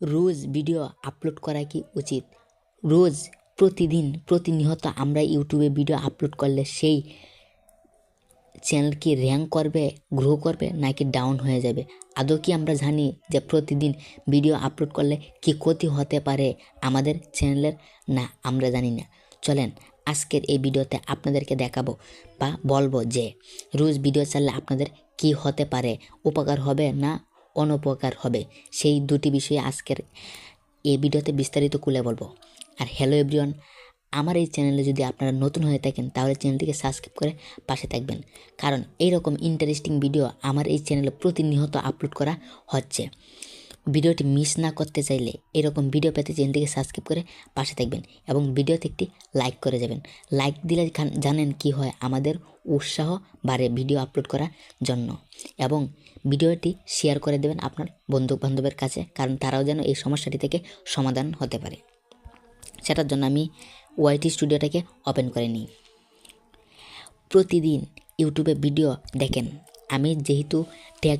রোজ video upload করা কি উচিত? রোজ প্রতিদিন প্রতিনিয়ত আমরা ইউটিউবে ভিডিও আপলোড করলে সেই চ্যানেল কি র্যাঙ্ক করবে গ্রো করবে নাকি ডাউন হয়ে যাবে? আদৌ কি আমরা জানি যে প্রতিদিন ভিডিও আপলোড করলে কি ক্ষতি হতে পারে আমাদের চ্যানেলের না, আমরা জানি না। চলেন, আজকের এই ভিডিওতে আপনাদেরকে দেখাবো বা বলব যে রোজ ভিডিও চাললে আপনাদের কি হতে পারে? উপকার হবে না অনুপকার হবে। সেই দুটি বিষয়ে আজকের এই ভিডিওতে বিস্তারিত খুলে বলব। আর হ্যালো এভরিওয়ান আমার এই চ্যানেলে যদি আপনারা নতুন হয়ে থাকেন, তাহলে চ্যানেলটিকে সাবস্ক্রাইব করে পাশে থাকবেন। কারণ এইরকম ইন্টারেস্টিং ভিডিও আমার এই চ্যানেলে প্রতিনিয়ত আপলোড করা হচ্ছে। ভিডিওটি মিস না করতে চাইলে এরকম ভিডিও পেতে চ্যানেলটিকে সাবস্ক্রাইব করে পাশে থাকবেন এবং ভিডিওতে একটি লাইক করে যাবেন। লাইক দিলে জানেন কি হয় আমাদের উৎসাহ বাড়ে ভিডিও আপলোড করার জন্য এবং ভিডিওটি শেয়ার করে দেবেন আপনার বন্ধু বান্ধবের কাছে কারণ তারাও যেন এই সমস্যাটি থেকে সমাধান হতে পারে। সেটার জন্য আমি ওয়াইটি স্টুডিওটাকে ওপেন করে নিই। প্রতিদিন ইউটিউবে ভিডিও দেখেন। আমি যেহেতু টেক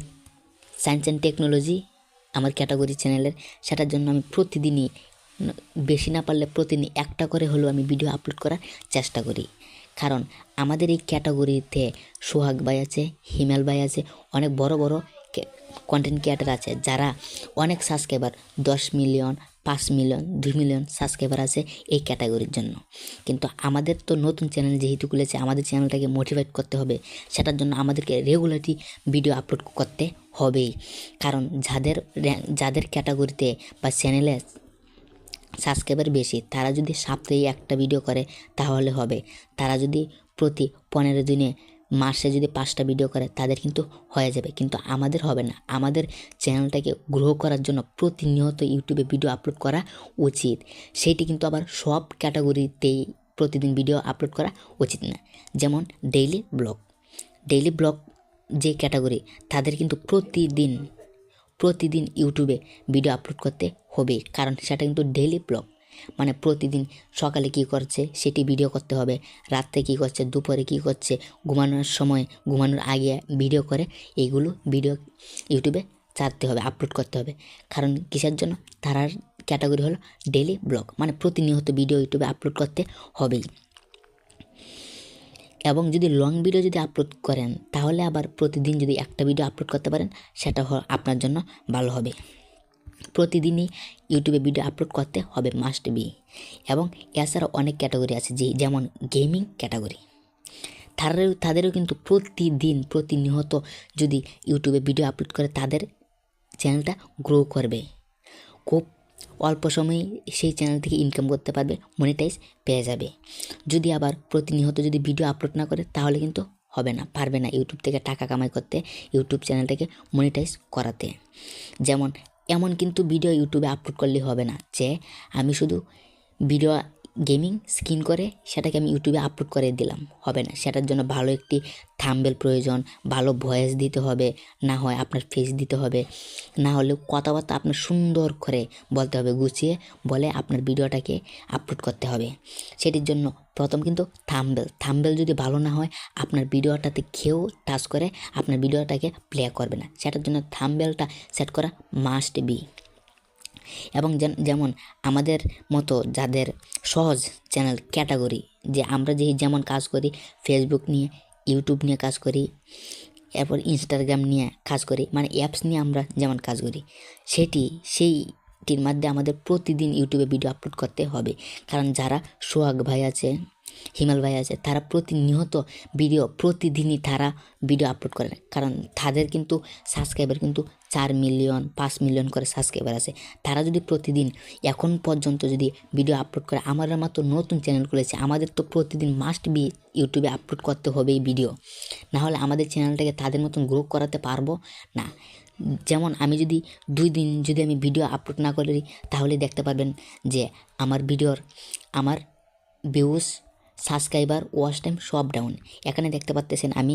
সায়েন্স অ্যান্ড টেকনোলজি আমার ক্যাটাগরি চ্যানেলের সেটার জন্য আমি প্রতিদিনই বেশি না পারলে প্রতিদিন একটা করে হলেও আমি ভিডিও আপলোড করার চেষ্টা করি। কারণ আমাদের এই ক্যাটাগরিতে সোহাগ ভাই আছে, হিমেল ভাই আছে, অনেক বড় বড় কন্টেন্ট ক্রিয়েটার আছে, যারা অনেক সাবস্ক্রাইবার দশ মিলিয়ন পাঁচ মিলিয়ন, দুই মিলিয়ন সাবস্ক্রাইবার আছে এই ক্যাটাগরির জন্য। কিন্তু আমাদের তো নতুন চ্যানেল যেহেতু খুলেছে, আমাদের চ্যানেলটাকে মোটিভেট করতে হবে। সেটার জন্য আমাদেরকে রেগুলারলি ভিডিও আপলোড করতে হবেই। কারণ যাদের যাদের ক্যাটাগরিতে বা চ্যানেলে সাবস্ক্রাইবার বেশি, তারা যদি সপ্তাহে একটা ভিডিও করে, তাহলে হবে। তারা যদি প্রতি পনেরো দিনে মাসে যদি পাঁচটা ভিডিও করে, তাদের কিন্তু হয়ে যাবে। কিন্তু আমাদের হবে না। আমাদের চ্যানেলটাকে গ্রো করার জন্য প্রতিনিয়ত ইউটিউবে ভিডিও আপলোড করা উচিত। সেইটি কিন্তু আবার সব ক্যাটাগরিতেই প্রতিদিন ভিডিও আপলোড করা উচিত না। যেমন ডেইলি ব্লগ ডেইলি ব্লগ যে ক্যাটাগরি তাদের কিন্তু প্রতিদিন প্রতিদিন ইউটিউবে ভিডিও আপলোড করতে হবে কারণ সেটা কিন্তু ডেইলি ব্লগ মানে প্রতিদিন সকালে কী করছে সেটি ভিডিও করতে হবে। রাত্রে কী করছে, দুপুরে কী করছে, ঘুমানোর সময়, ঘুমানোর আগে ভিডিও করে, এইগুলো ভিডিও ইউটিউবে ছাড়তে হবে আপলোড করতে হবে। কারণ কিসের জন্য? তারার ক্যাটাগরি হলো ডেলি ব্লগ মানে প্রতিনিয়ত ভিডিও ইউটিউবে আপলোড করতে হবেই। এবং যদি লং ভিডিও যদি আপলোড করেন, তাহলে আবার প্রতিদিন যদি একটা ভিডিও আপলোড করতে পারেন, সেটা আপনার জন্য ভালো হবে। প্রতিদিনই ইউটিউবে ভিডিও আপলোড করতে হবে মাস্ট বি এবং এছাড়াও অনেক ক্যাটাগরি আছে যে, যেমন গেমিং ক্যাটাগরি তাদেরও তাদেরও কিন্তু প্রতিদিন, প্রতিনিয়ত যদি ইউটিউবে ভিডিও আপলোড করে, তাদের চ্যানেলটা গ্রো করবে। খুব অল্প সময়ে সেই চ্যানেল থেকে ইনকাম করতে পারবে মনিটাইজ পেয়ে যাবে। যদি আবার প্রতিনিয়ত যদি ভিডিও আপলোড না করে, তাহলে কিন্তু হবে না, পারবে না ইউটিউব থেকে টাকা কামাই করতে, ইউটিউব চ্যানেলটাকে মনিটাইজ করাতে। যেমন এমন কিন্তু ভিডিও ইউটিউবে আপলোড করলে হবে না। যে আমি শুধু ভিডিও গেমিং স্ক্রিন করে সেটাকে আমি ইউটিউবে আপলোড করে দিলাম। হবে না, সেটার জন্য ভালো একটি থাম্বেল প্রয়োজন, ভালো ভয়েস দিতে হবে, না হয় আপনার ফেস দিতে হবে। না হলে কথাবার্তা আপনার সুন্দর করে বলতে হবে, গুছিয়ে বলে আপনার ভিডিওটাকে আপলোড করতে হবে। সেটির জন্য প্রথম কিন্তু থাম্বেল। থাম্বেল যদি ভালো না হয়, আপনার ভিডিওটাতে খেয়েও টাচ করে আপনার ভিডিওটাকে প্লে করবে না। সেটার জন্য থাম্বেলটা সেট করা মাস্ট বি এবং যেমন আমাদের মতো যাদের সহজ চ্যানেল ক্যাটাগরি, যে আমরা যেই যেমন কাজ করি ফেসবুক নিয়ে ইউটিউব নিয়ে কাজ করি, এরপর ইনস্টাগ্রাম নিয়ে কাজ করি মানে অ্যাপস নিয়ে আমরা যেমন কাজ করি, সেটি, সেইটির মাধ্যমে আমাদের প্রতিদিন ইউটিউবে ভিডিও আপলোড করতে হবে। কারণ যারা সোহাগ ভাই আছে হিমাল ভাই আছে, তারা প্রতিনিয়ত ভিডিও প্রতিদিনই তারা ভিডিও আপলোড করে কারণ তাদের কিন্তু সাবস্ক্রাইবার কিন্তু চার মিলিয়ন পাঁচ মিলিয়ন করে সাবস্ক্রাইবার আছে। তারা যদি প্রতিদিন, এখন পর্যন্ত যদি ভিডিও আপলোড করে আমরা মাত্র নতুন চ্যানেল খুলেছে, আমাদের তো প্রতিদিন মাস্ট বি ইউটিউবে আপলোড করতে হবে এই ভিডিও না হলে আমাদের চ্যানেলটাকে তাদের মতন গ্রো করাতে পারব না। যেমন আমি যদি দুই দিন যদি আমি ভিডিও আপলোড না করি তাহলে দেখতে পারবেন যে আমার ভিডিওর আমার ভিউজ সাবস্ক্রাইবার ওয়াশ টাইম সব ডাউন। এখানে দেখতে পাচ্তেছেন আমি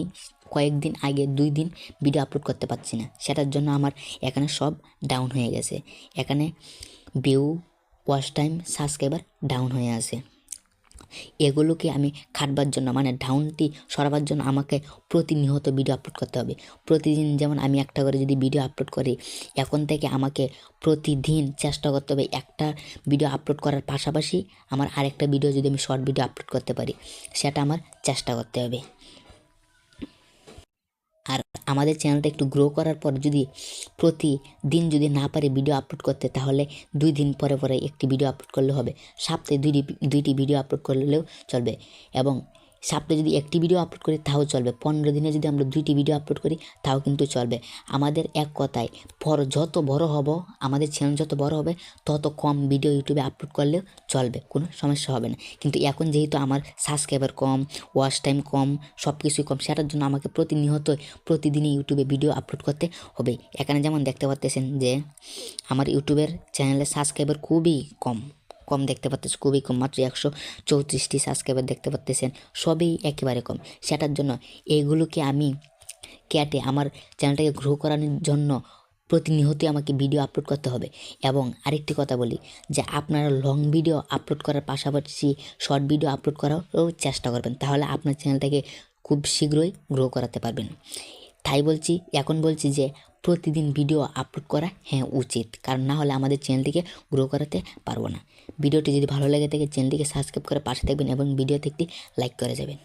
কয়েকদিন আগে দুই দিন ভিডিও আপলোড করতে পারছি না। সেটার জন্য আমার এখানে সব ডাউন হয়ে গেছে। এখানে view watch time, subscriber down হয়ে আছে। এগুলোকে আমি খাটবার জন্য মানে ডাউনটি সরাবার জন্য আমাকে প্রতিনিয়ত ভিডিও আপলোড করতে হবে। প্রতিদিন যেমন আমি একটা করে যদি ভিডিও আপলোড করি, এখন থেকে আমাকে প্রতিদিন চেষ্টা করতে হবে একটা ভিডিও আপলোড করার পাশাপাশি আমার আরেকটা ভিডিও যদি আমি শর্ট ভিডিও আপলোড করতে পারি, সেটা আমার চেষ্টা করতে হবে। আমাদের চ্যানেলটা একটু গ্রো করার পর যদি প্রতিদিন যদি না পারি ভিডিও আপলোড করতে, তাহলে দুই দিন পরে পরে একটি ভিডিও আপলোড করলে হবে। সপ্তাহে দুইটি দুইটি ভিডিও আপলোড করলেও চলবে। এবং সপ্তাহে যদি একটি ভিডিও আপলোড করি, তাও চলবে। পনেরো দিনে যদি আমরা দুইটি ভিডিও আপলোড করি, তাও কিন্তু চলবে। আমাদের এক কথায় পর যত বড় হব, আমাদের চ্যানেল যত বড় হবে, তত কম ভিডিও ইউটিউবে আপলোড করলেও চলবে, কোনো সমস্যা হবে না। কিন্তু এখন যেহেতু আমার সাবস্ক্রাইবার কম ওয়াচ টাইম কম সব কিছুই কম, সেটার জন্য আমাকে প্রতিনিয়ত, প্রতিদিনই ইউটিউবে ভিডিও আপলোড করতে হবে। এখানে যেমন দেখতে পাচ্তেছেন যে, আমার ইউটিউবের চ্যানেলের সাবস্ক্রাইবার খুবই কম। কম দেখতে পাচ্ছেন খুবই কম, মাত্র একশো চৌত্রিশটি সাবস্ক্রাইবার দেখতে পাচ্ছেন সবই একেবারে কম। সেটার জন্য এইগুলোকে আমি কেটে আমার চ্যানেলটাকে গ্রো করানোর জন্য প্রতিনিয়তই আমাকে ভিডিও আপলোড করতে হবে। এবং আরেকটি কথা বলি, যে আপনারা লং ভিডিও আপলোড করার পাশাপাশি শর্ট ভিডিও আপলোড করারও চেষ্টা করবেন, তাহলে আপনার চ্যানেলটাকে খুব শীঘ্রই গ্রো করাতে পারবেন। তাই বলছি, এখন বলছি যে প্রতিদিন ভিডিও আপলোড করা হ্যাঁ উচিত। কারণ না হলে আমাদের চ্যানেলটিকে গ্রো করাতে পারব না। ভিডিওটি যদি ভালো লেগে থাকে চ্যানেলটিকে সাবস্ক্রাইব করে পাশে থাকবেন এবং ভিডিওতে একটি লাইক করে যাবেন।